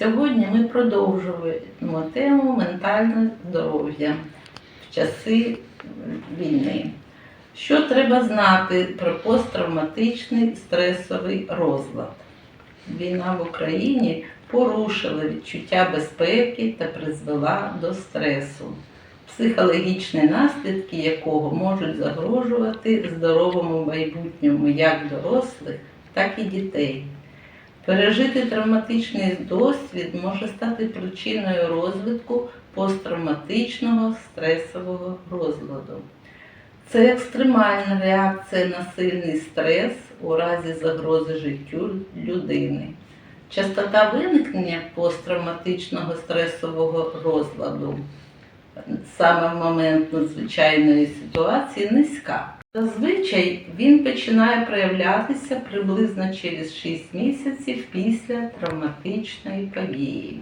Сьогодні ми продовжуємо тему ментальне здоров'я в часи війни. Що треба знати про посттравматичний стресовий розлад? Війна в Україні порушила відчуття безпеки та призвела до стресу, психологічні наслідки якого можуть загрожувати здоровому майбутньому як дорослих, так і дітей. Пережити травматичний досвід може стати причиною розвитку посттравматичного стресового розладу. Це екстремальна реакція на сильний стрес у разі загрози життю людини. Частота виникнення посттравматичного стресового розладу саме в момент надзвичайної ситуації низька. Зазвичай він починає проявлятися приблизно через 6 місяців після травматичної події.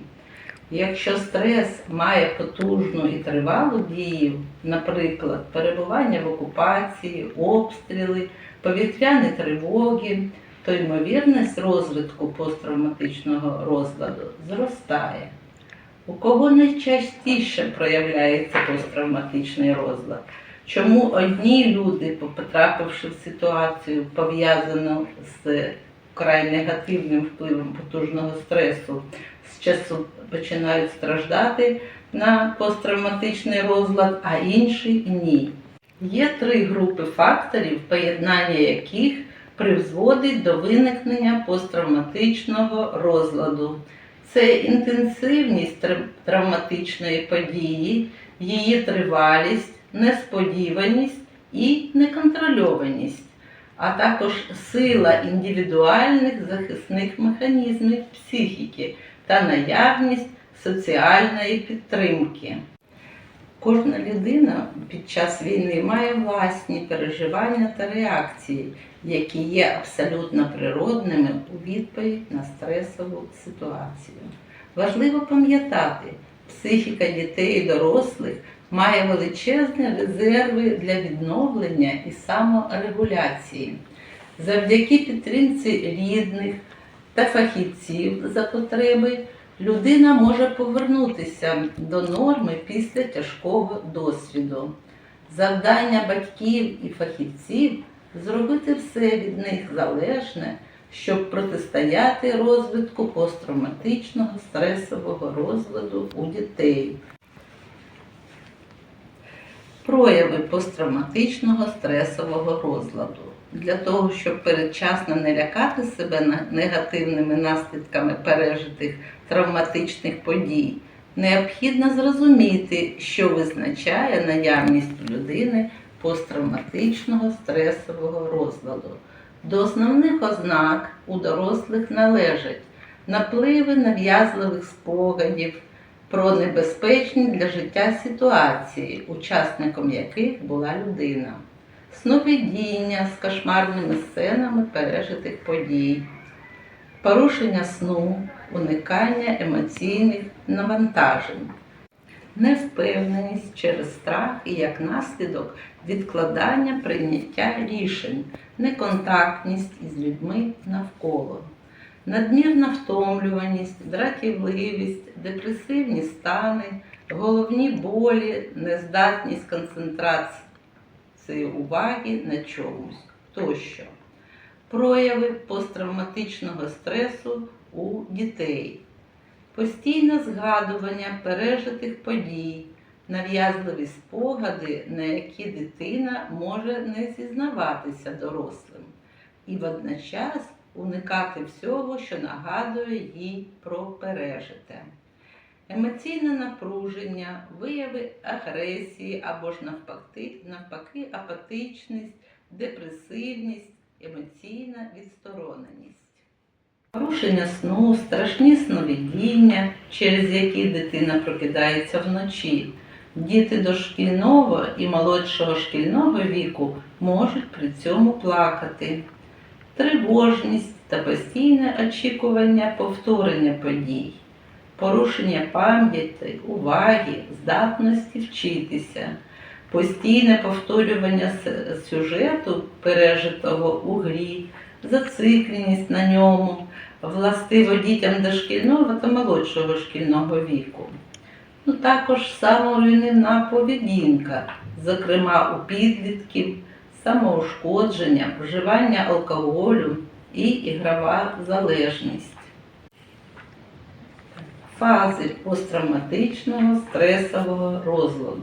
Якщо стрес має потужну і тривалу дію, наприклад, перебування в окупації, обстріли, повітряні тривоги, то ймовірність розвитку посттравматичного розладу зростає. У кого найчастіше проявляється посттравматичний розлад? Чому одні люди, потрапивши в ситуацію, пов'язану з вкрай негативним впливом потужного стресу, з часу починають страждати на посттравматичний розлад, а інші ні. Є три групи факторів, поєднання яких призводить до виникнення посттравматичного розладу. Це інтенсивність травматичної події, її тривалість, несподіваність і неконтрольованість, а також сила індивідуальних захисних механізмів психіки та наявність соціальної підтримки. Кожна людина під час війни має власні переживання та реакції, які є абсолютно природними у відповідь на стресову ситуацію. Важливо пам'ятати, психіка дітей і дорослих має величезні резерви для відновлення і саморегуляції. Завдяки підтримці рідних та фахівців за потреби людина може повернутися до норми після тяжкого досвіду. Завдання батьків і фахівців зробити все від них залежне, щоб протистояти розвитку посттравматичного стресового розладу у дітей. Прояви посттравматичного стресового розладу. Для того, щоб передчасно не лякати себе негативними наслідками пережитих травматичних подій, необхідно зрозуміти, що визначає наявність у людини посттравматичного стресового розладу. До основних ознак у дорослих належать напливи нав'язливих спогадів про небезпечні для життя ситуації, учасником яких була людина, сновидіння з кошмарними сценами пережитих подій, порушення сну, уникання емоційних навантажень, невпевненість через страх і як наслідок відкладання прийняття рішень, неконтактність із людьми навколо, надмірна втомлюваність, дратівливість, депресивні стани, головні болі, нездатність концентрації уваги на чомусь тощо. Прояви посттравматичного стресу у дітей, постійне згадування пережитих подій, нав'язливі спогади, на які дитина може не зізнаватися дорослим, і водночас уникати всього, що нагадує їй про пережите. Емоційне напруження, вияви агресії або ж навпаки, апатичність, депресивність, емоційна відстороненість. Порушення сну, страшні сновидіння, через які дитина прокидається вночі. Діти дошкільного і молодшого шкільного віку можуть при цьому плакати. Тривожність та постійне очікування повторення подій, порушення пам'яті, уваги, здатності вчитися, постійне повторювання сюжету, пережитого у грі, зацикленість на ньому, властиво дітям дошкільного та молодшого шкільного віку. Ну, також саморуйнівна поведінка, зокрема у підлітків, самоушкодження, вживання алкоголю і ігрова залежність. Фази посттравматичного стресового розладу.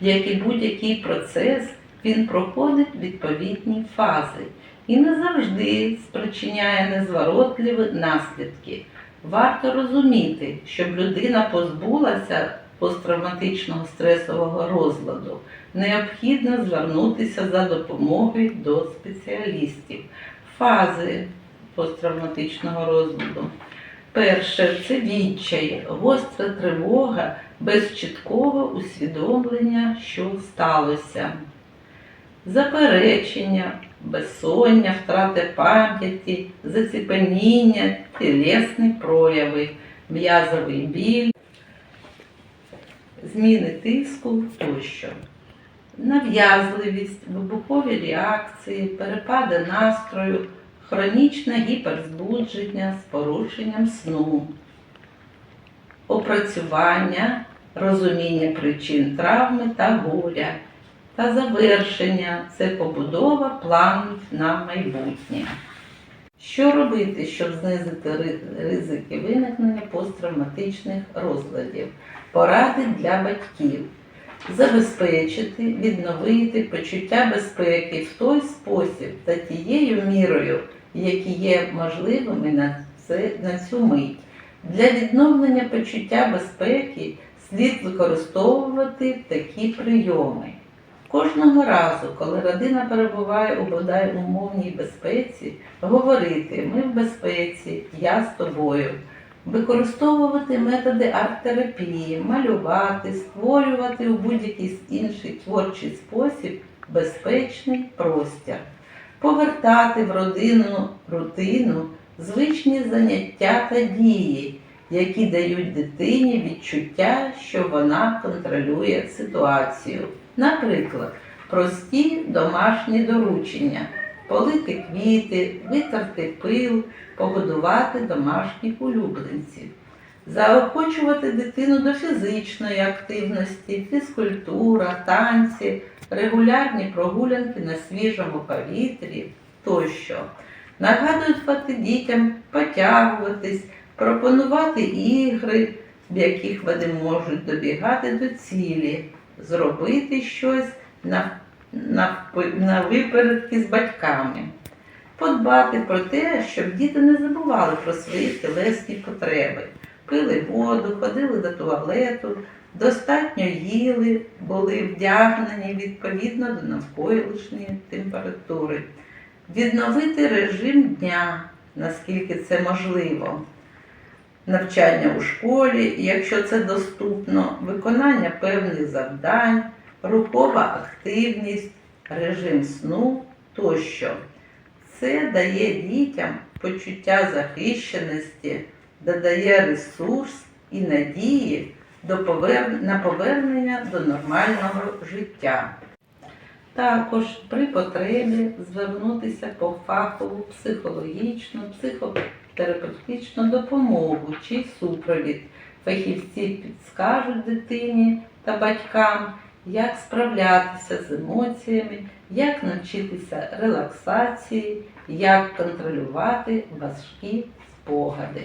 Як і будь-який процес, він проходить відповідні фази і не завжди спричиняє незворотливі наслідки. Варто розуміти, щоб людина позбулася посттравматичного стресового розладу, необхідно звернутися за допомогою до спеціалістів. Фази посттравматичного розладу. Перше це відчай, гостра тривога без чіткого усвідомлення, що сталося. Заперечення, безсоння, втрати пам'яті, заціпеніння, тілесні прояви, м'язовий біль, зміни тиску тощо. Нав'язливість, вибухові реакції, перепади настрою, хронічне гіперзбудження з порушенням сну, опрацювання, розуміння причин травми та горя та завершення це побудова планів на майбутнє. Що робити, щоб знизити ризики виникнення посттравматичних розладів? Поради для батьків. Забезпечити, відновити почуття безпеки в той спосіб та тією мірою, які є можливими на, це, на цю мить. Для відновлення почуття безпеки слід використовувати такі прийоми. Кожного разу, коли родина перебуває у бодай умовній безпеці, говорити ми в безпеці, я з тобою, використовувати методи арт-терапії, малювати, створювати у будь-який інший творчий спосіб безпечний простір, повертати в родинну рутину звичні заняття та дії, які дають дитині відчуття, що вона контролює ситуацію. Наприклад, прості домашні доручення, полити квіти, витерти пил, погодувати домашніх улюбленців, заохочувати дитину до фізичної активності, фізкультура, танці, регулярні прогулянки на свіжому повітрі тощо. Нагадувати дітям потягуватись, пропонувати ігри, в яких вони можуть добігати до цілі, зробити щось на, на, випередки з батьками, подбати про те, щоб діти не забували про свої тілесні потреби, пили воду, ходили до туалету, достатньо їли, були вдягнені відповідно до навколишньої температури, відновити режим дня, наскільки це можливо. Навчання у школі, якщо це доступно, виконання певних завдань, рухова активність, режим сну тощо. Це дає дітям почуття захищеності, додає ресурс і надії на повернення до нормального життя. Також при потребі звернутися по фахову психологічну, психотерапевтичну допомогу чи супровід. Фахівці підскажуть дитині та батькам, як справлятися з емоціями, як навчитися релаксації, як контролювати важкі спогади.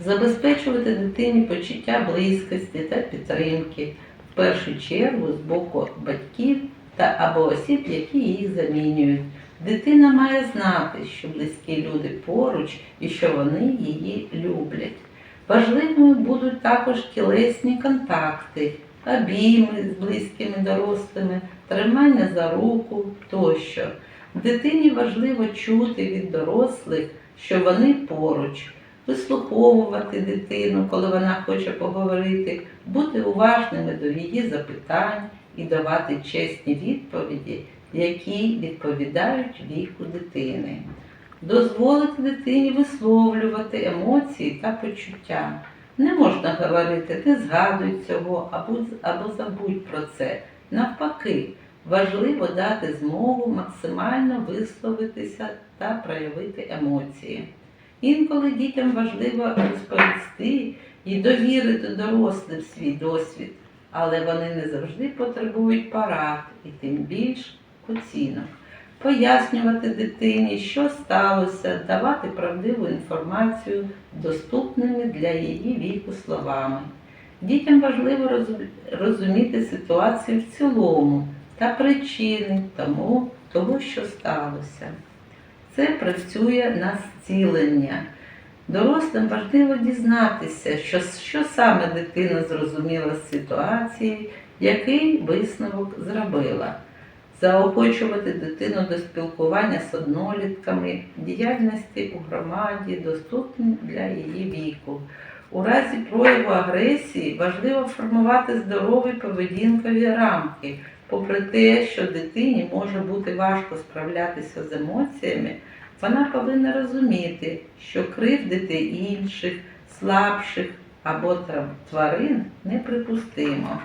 Забезпечувати дитині почуття близькості та підтримки, в першу чергу з боку батьків та або осіб, які їх замінюють. Дитина має знати, що близькі люди поруч і що вони її люблять. Важливими будуть також тілесні контакти, обійми з близькими дорослими, тримання за руку тощо. Дитині важливо чути від дорослих, що вони поруч, вислуховувати дитину, коли вона хоче поговорити, бути уважними до її запитань і давати чесні відповіді, які відповідають віку дитини. Дозволити дитині висловлювати емоції та почуття. Не можна говорити, не згадуй цього або, або забудь про це. Навпаки, важливо дати змогу максимально висловитися та проявити емоції. Інколи дітям важливо розповісти і довірити дорослим свій досвід, але вони не завжди потребують порад і тим більш оцінок. Пояснювати дитині, що сталося, давати правдиву інформацію доступними для її віку словами. Дітям важливо розуміти ситуацію в цілому та причини тому, того, що сталося. Це працює на зцілення. Дорослим важливо дізнатися, що, що саме дитина зрозуміла з ситуації, який висновок зробила. Заохочувати дитину до спілкування з однолітками, діяльності у громаді, доступні для її віку. У разі прояву агресії важливо формувати здорові поведінкові рамки. Попри те, що дитині може бути важко справлятися з емоціями, вона повинна розуміти, що кривдити інших, слабших або тварин неприпустимо.